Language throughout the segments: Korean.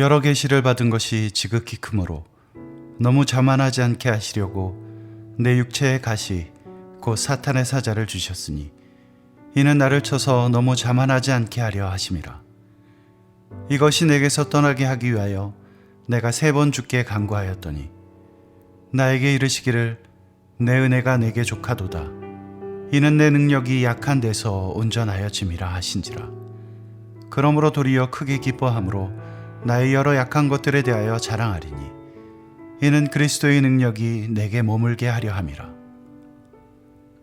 여러 계시를 받은 것이 지극히 크므로 너무 자만하지 않게 하시려고 내 육체의 가시 곧 사탄의 사자를 주셨으니 이는 나를 쳐서 너무 자만하지 않게 하려 하심이라. 이것이 내게서 떠나게 하기 위하여 내가 세 번 죽게 간구하였더니 나에게 이르시기를 내 은혜가 내게 족하도다. 이는 내 능력이 약한 데서 온전하여 짐이라 하신지라. 그러므로 도리어 크게 기뻐함으로 나의 여러 약한 것들에 대하여 자랑하리니 이는 그리스도의 능력이 내게 머물게 하려 함이라.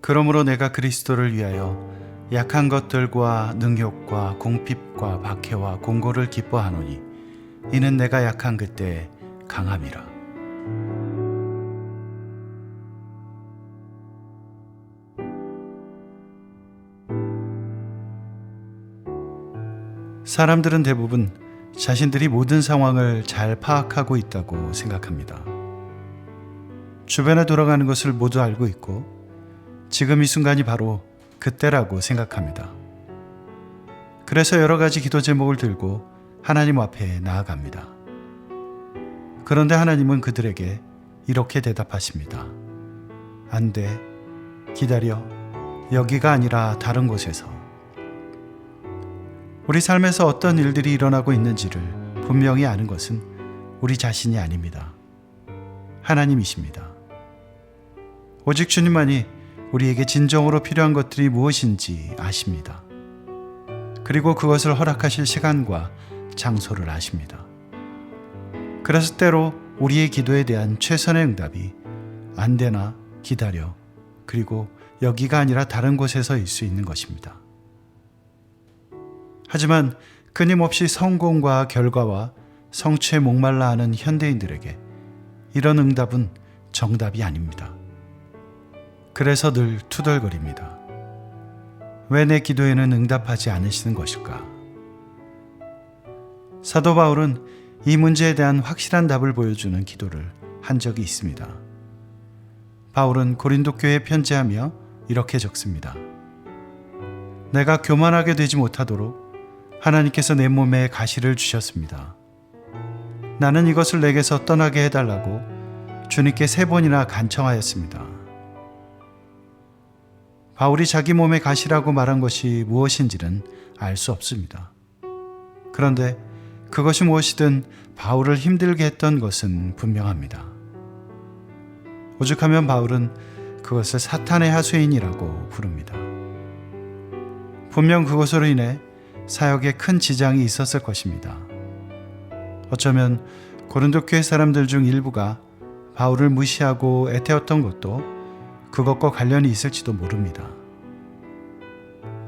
그러므로 내가 그리스도를 위하여 약한 것들과 능욕과 공핍과 박해와 공고를 기뻐하노니 이는 내가 약한 그때 강함이라. 사람들은 대부분 자신들이 모든 상황을 잘 파악하고 있다고 생각합니다. 주변에 돌아가는 것을 모두 알고 있고 지금 이 순간이 바로 그때라고 생각합니다. 그래서 여러 가지 기도 제목을 들고 하나님 앞에 나아갑니다. 그런데 하나님은 그들에게 이렇게 대답하십니다. 안 돼. 기다려. 여기가 아니라 다른 곳에서. 우리 삶에서 어떤 일들이 일어나고 있는지를 분명히 아는 것은 우리 자신이 아닙니다. 하나님이십니다. 오직 주님만이 우리에게 진정으로 필요한 것들이 무엇인지 아십니다. 그리고 그것을 허락하실 시간과 장소를 아십니다. 그래서 때로 우리의 기도에 대한 최선의 응답이 안 되나 기다려 그리고 여기가 아니라 다른 곳에서 일 수 있는 것입니다. 하지만 끊임없이 성공과 결과와 성취에 목말라 하는 현대인들에게 이런 응답은 정답이 아닙니다. 그래서 늘 투덜거립니다. 왜 내 기도에는 응답하지 않으시는 것일까? 사도 바울은 이 문제에 대한 확실한 답을 보여주는 기도를 한 적이 있습니다. 바울은 고린도 교회에 편지하며 이렇게 적습니다. 내가 교만하게 되지 못하도록 하나님께서 내 몸에 가시를 주셨습니다. 나는 이것을 내게서 떠나게 해달라고 주님께 세 번이나 간청하였습니다. 바울이 자기 몸에 가시라고 말한 것이 무엇인지는 알 수 없습니다. 그런데 그것이 무엇이든 바울을 힘들게 했던 것은 분명합니다. 오죽하면 바울은 그것을 사탄의 하수인이라고 부릅니다. 분명 그것으로 인해 사역에 큰 지장이 있었을 것입니다. 어쩌면 고린도 교회 사람들 중 일부가 바울을 무시하고 애태웠던 것도 그것과 관련이 있을지도 모릅니다.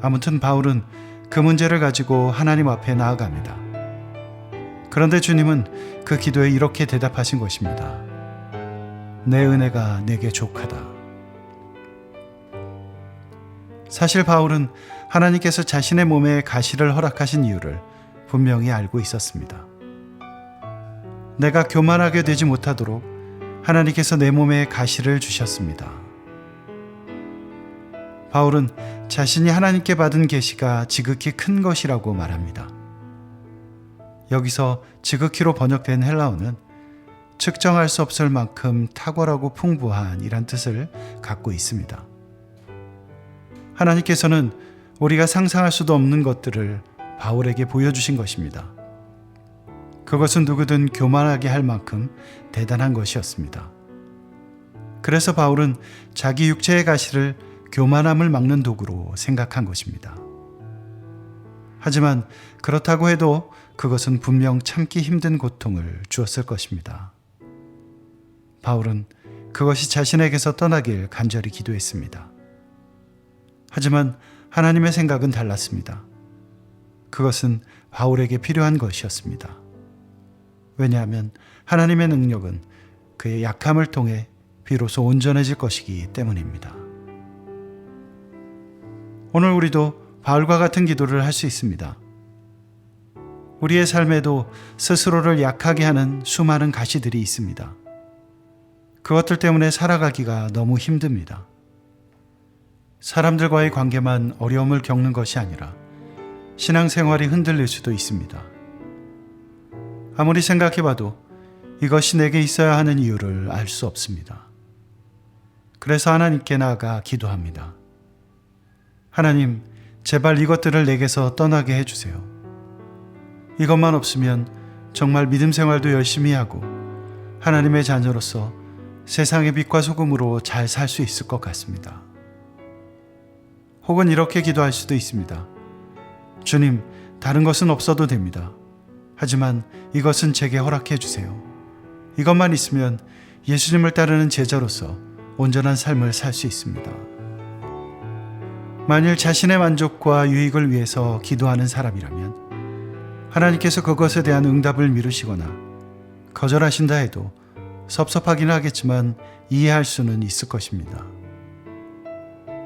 아무튼 바울은 그 문제를 가지고 하나님 앞에 나아갑니다. 그런데 주님은 그 기도에 이렇게 대답하신 것입니다. 내 은혜가 내게 족하다. 사실 바울은 하나님께서 자신의 몸에 가시를 허락하신 이유를 분명히 알고 있었습니다. 내가 교만하게 되지 못하도록 하나님께서 내 몸에 가시를 주셨습니다. 바울은 자신이 하나님께 받은 계시가 지극히 큰 것이라고 말합니다. 여기서 지극히로 번역된 헬라어는 측정할 수 없을 만큼 탁월하고 풍부한 이란 뜻을 갖고 있습니다. 하나님께서는 우리가 상상할 수도 없는 것들을 바울에게 보여주신 것입니다. 그것은 누구든 교만하게 할 만큼 대단한 것이었습니다. 그래서 바울은 자기 육체의 가시를 교만함을 막는 도구로 생각한 것입니다. 하지만 그렇다고 해도 그것은 분명 참기 힘든 고통을 주었을 것입니다. 바울은 그것이 자신에게서 떠나길 간절히 기도했습니다. 하지만 하나님의 생각은 달랐습니다. 그것은 바울에게 필요한 것이었습니다. 왜냐하면 하나님의 능력은 그의 약함을 통해 비로소 온전해질 것이기 때문입니다. 오늘 우리도 바울과 같은 기도를 할 수 있습니다. 우리의 삶에도 스스로를 약하게 하는 수많은 가시들이 있습니다. 그것들 때문에 살아가기가 너무 힘듭니다. 사람들과의 관계만 어려움을 겪는 것이 아니라 신앙생활이 흔들릴 수도 있습니다. 아무리 생각해봐도 이것이 내게 있어야 하는 이유를 알 수 없습니다. 그래서 하나님께 나아가 기도합니다. 하나님, 제발 이것들을 내게서 떠나게 해주세요. 이것만 없으면 정말 믿음 생활도 열심히 하고 하나님의 자녀로서 세상의 빛과 소금으로 잘 살 수 있을 것 같습니다. 혹은 이렇게 기도할 수도 있습니다. 주님, 다른 것은 없어도 됩니다. 하지만 이것은 제게 허락해 주세요. 이것만 있으면 예수님을 따르는 제자로서 온전한 삶을 살 수 있습니다. 만일 자신의 만족과 유익을 위해서 기도하는 사람이라면 하나님께서 그것에 대한 응답을 미루시거나 거절하신다 해도 섭섭하긴 하겠지만 이해할 수는 있을 것입니다.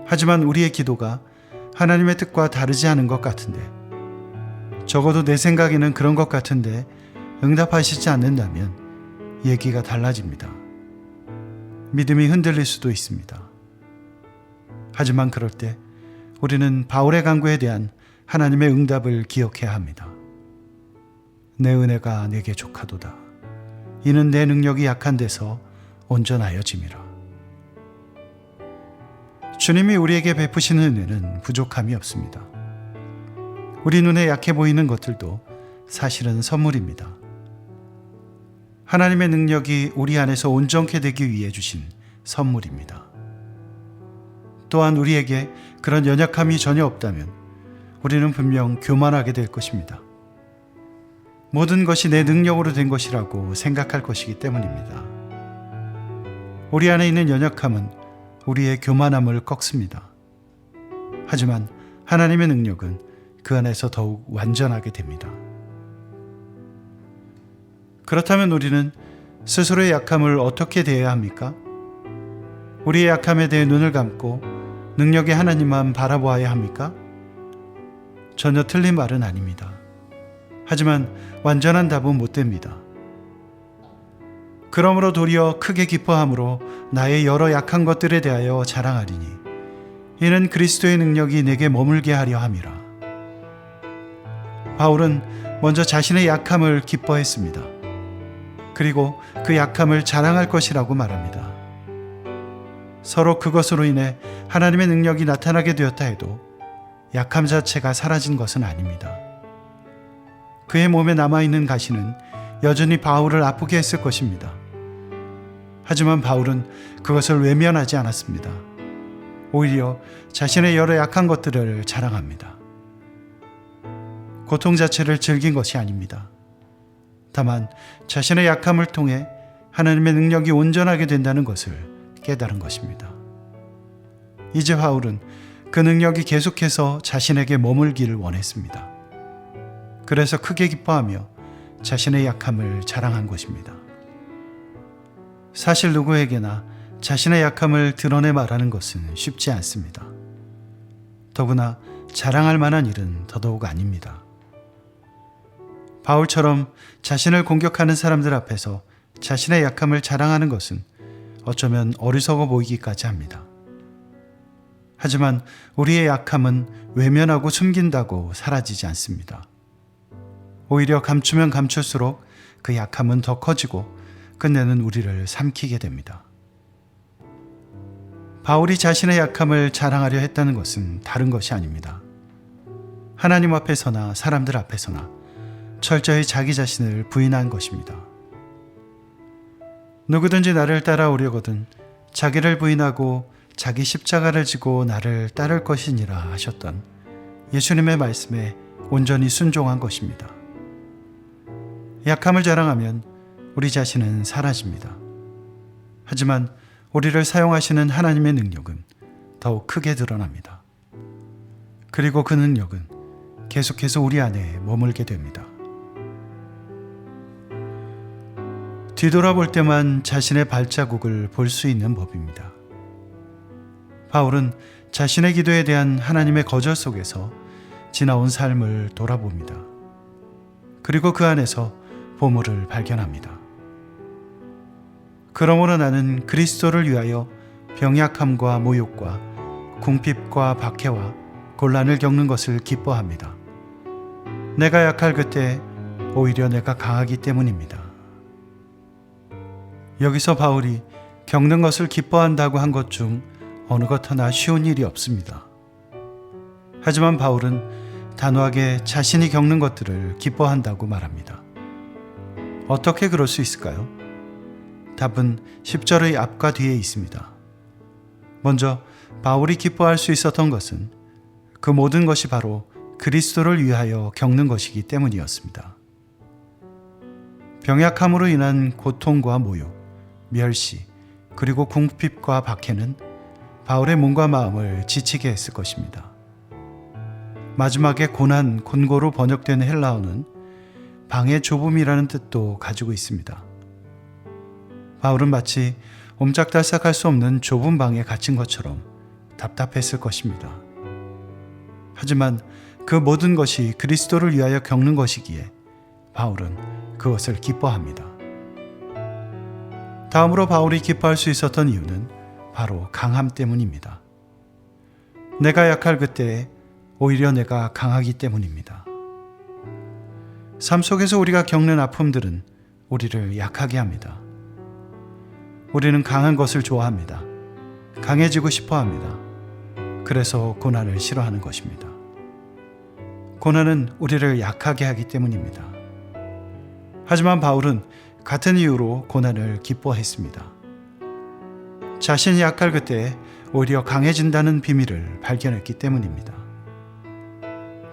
하지만 우리의 기도가 하나님의 뜻과 다르지 않은 것 같은데 적어도 내 생각에는 그런 것 같은데 응답하시지 않는다면 얘기가 달라집니다. 믿음이 흔들릴 수도 있습니다. 하지만 그럴 때 우리는 바울의 강구에 대한 하나님의 응답을 기억해야 합니다. 내 은혜가 내게 족하도다. 이는 내 능력이 약한 데서 온전하여짐이라. 주님이 우리에게 베푸시는 은혜는 부족함이 없습니다. 우리 눈에 약해 보이는 것들도 사실은 선물입니다. 하나님의 능력이 우리 안에서 온전케 되기 위해 주신 선물입니다. 또한 우리에게 그런 연약함이 전혀 없다면 우리는 분명 교만하게 될 것입니다. 모든 것이 내 능력으로 된 것이라고 생각할 것이기 때문입니다. 우리 안에 있는 연약함은 우리의 교만함을 꺾습니다. 하지만 하나님의 능력은 그 안에서 더욱 완전하게 됩니다. 그렇다면 우리는 스스로의 약함을 어떻게 대해야 합니까? 우리의 약함에 대해 눈을 감고 능력의 하나님만 바라보아야 합니까? 전혀 틀린 말은 아닙니다. 하지만 완전한 답은 못 됩니다. 그러므로 도리어 크게 기뻐함으로 나의 여러 약한 것들에 대하여 자랑하리니 이는 그리스도의 능력이 내게 머물게 하려 함이라. 바울은 먼저 자신의 약함을 기뻐했습니다. 그리고 그 약함을 자랑할 것이라고 말합니다. 서로 그것으로 인해 하나님의 능력이 나타나게 되었다 해도 약함 자체가 사라진 것은 아닙니다. 그의 몸에 남아있는 가시는 여전히 바울을 아프게 했을 것입니다. 하지만 바울은 그것을 외면하지 않았습니다. 오히려 자신의 여러 약한 것들을 자랑합니다. 고통 자체를 즐긴 것이 아닙니다. 다만 자신의 약함을 통해 하나님의 능력이 온전하게 된다는 것을 깨달은 것입니다. 이제 바울은 그 능력이 계속해서 자신에게 머물기를 원했습니다. 그래서 크게 기뻐하며 자신의 약함을 자랑한 것입니다. 사실 누구에게나 자신의 약함을 드러내 말하는 것은 쉽지 않습니다. 더구나 자랑할 만한 일은 더더욱 아닙니다. 바울처럼 자신을 공격하는 사람들 앞에서 자신의 약함을 자랑하는 것은 어쩌면 어리석어 보이기까지 합니다. 하지만 우리의 약함은 외면하고 숨긴다고 사라지지 않습니다. 오히려 감추면 감출수록 그 약함은 더 커지고 끝내는 우리를 삼키게 됩니다. 바울이 자신의 약함을 자랑하려 했다는 것은 다른 것이 아닙니다. 하나님 앞에서나 사람들 앞에서나 철저히 자기 자신을 부인한 것입니다. 누구든지 나를 따라오려거든 자기를 부인하고 자기 십자가를 지고 나를 따를 것이니라 하셨던 예수님의 말씀에 온전히 순종한 것입니다. 약함을 자랑하면 우리 자신은 사라집니다. 하지만 우리를 사용하시는 하나님의 능력은 더욱 크게 드러납니다. 그리고 그 능력은 계속해서 우리 안에 머물게 됩니다. 뒤돌아볼 때만 자신의 발자국을 볼 수 있는 법입니다. 바울은 자신의 기도에 대한 하나님의 거절 속에서 지나온 삶을 돌아봅니다. 그리고 그 안에서 보물을 발견합니다. 그러므로 나는 그리스도를 위하여 병약함과 모욕과 궁핍과 박해와 곤란을 겪는 것을 기뻐합니다. 내가 약할 그때 오히려 내가 강하기 때문입니다. 여기서 바울이 겪는 것을 기뻐한다고 한 것 중 어느 것 하나 쉬운 일이 없습니다. 하지만 바울은 단호하게 자신이 겪는 것들을 기뻐한다고 말합니다. 어떻게 그럴 수 있을까요? 답은 10절의 앞과 뒤에 있습니다. 먼저 바울이 기뻐할 수 있었던 것은 그 모든 것이 바로 그리스도를 위하여 겪는 것이기 때문이었습니다. 병약함으로 인한 고통과 모욕, 멸시, 그리고 궁핍과 박해는 바울의 몸과 마음을 지치게 했을 것입니다. 마지막에 고난, 곤고로 번역된 헬라어는 방의 좁음이라는 뜻도 가지고 있습니다. 바울은 마치 옴짝달싹할 수 없는 좁은 방에 갇힌 것처럼 답답했을 것입니다. 하지만 그 모든 것이 그리스도를 위하여 겪는 것이기에 바울은 그것을 기뻐합니다. 다음으로 바울이 기뻐할 수 있었던 이유는 바로 강함 때문입니다. 내가 약할 그때 오히려 내가 강하기 때문입니다. 삶 속에서 우리가 겪는 아픔들은 우리를 약하게 합니다. 우리는 강한 것을 좋아합니다. 강해지고 싶어 합니다. 그래서 고난을 싫어하는 것입니다. 고난은 우리를 약하게 하기 때문입니다. 하지만 바울은 같은 이유로 고난을 기뻐했습니다. 자신이 약할 그때 오히려 강해진다는 비밀을 발견했기 때문입니다.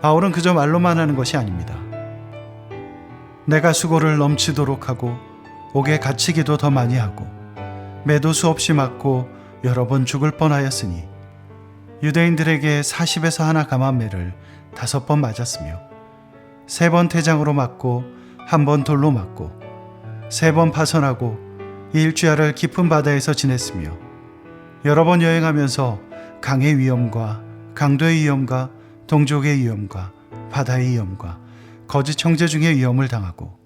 바울은 그저 말로만 하는 것이 아닙니다. 내가 수고를 넘치도록 하고 옥에 갇히기도 더 많이 하고 매도 수없이 맞고 여러 번 죽을 뻔하였으니 유대인들에게 40에서 하나 감한매를 다섯 번 맞았으며 세 번 태장으로 맞고 한 번 돌로 맞고 세 번 파선하고 일주야를 깊은 바다에서 지냈으며 여러 번 여행하면서 강의 위험과 강도의 위험과 동족의 위험과 바다의 위험과 거짓 청제 중의 위험을 당하고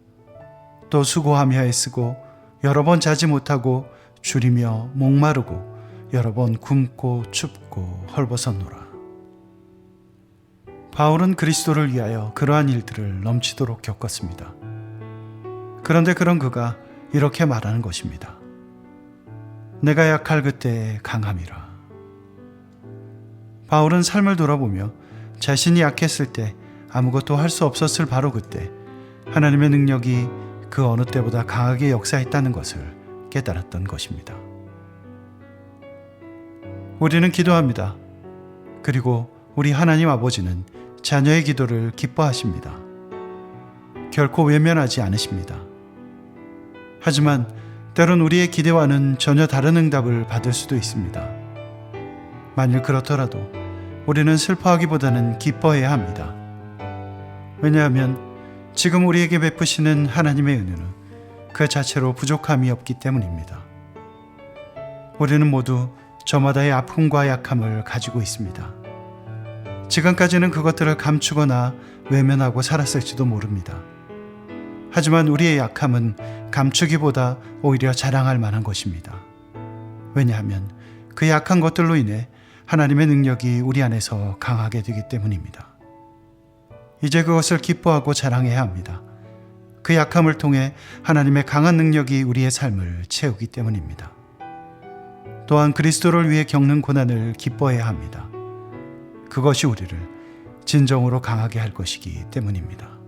또 수고하며 애쓰고 여러 번 자지 못하고 줄이며 목마르고 여러 번 굶고 춥고 헐벗었노라. 바울은 그리스도를 위하여 그러한 일들을 넘치도록 겪었습니다. 그런데 그런 그가 이렇게 말하는 것입니다. 내가 약할 그때 강함이라. 바울은 삶을 돌아보며 자신이 약했을 때 아무것도 할 수 없었을 바로 그때 하나님의 능력이 그 어느 때보다 강하게 역사했다는 것을 깨달았던 것입니다. 우리는 기도합니다. 그리고 우리 하나님 아버지는 자녀의 기도를 기뻐하십니다. 결코 외면하지 않으십니다. 하지만 때론 우리의 기대와는 전혀 다른 응답을 받을 수도 있습니다. 만일 그렇더라도 우리는 슬퍼하기보다는 기뻐해야 합니다. 왜냐하면 지금 우리에게 베푸시는 하나님의 은혜는 그 자체로 부족함이 없기 때문입니다. 우리는 모두 저마다의 아픔과 약함을 가지고 있습니다. 지금까지는 그것들을 감추거나 외면하고 살았을지도 모릅니다. 하지만 우리의 약함은 감추기보다 오히려 자랑할 만한 것입니다. 왜냐하면 그 약한 것들로 인해 하나님의 능력이 우리 안에서 강하게 되기 때문입니다. 이제 그것을 기뻐하고 자랑해야 합니다. 그 약함을 통해 하나님의 강한 능력이 우리의 삶을 채우기 때문입니다. 또한 그리스도를 위해 겪는 고난을 기뻐해야 합니다. 그것이 우리를 진정으로 강하게 할 것이기 때문입니다.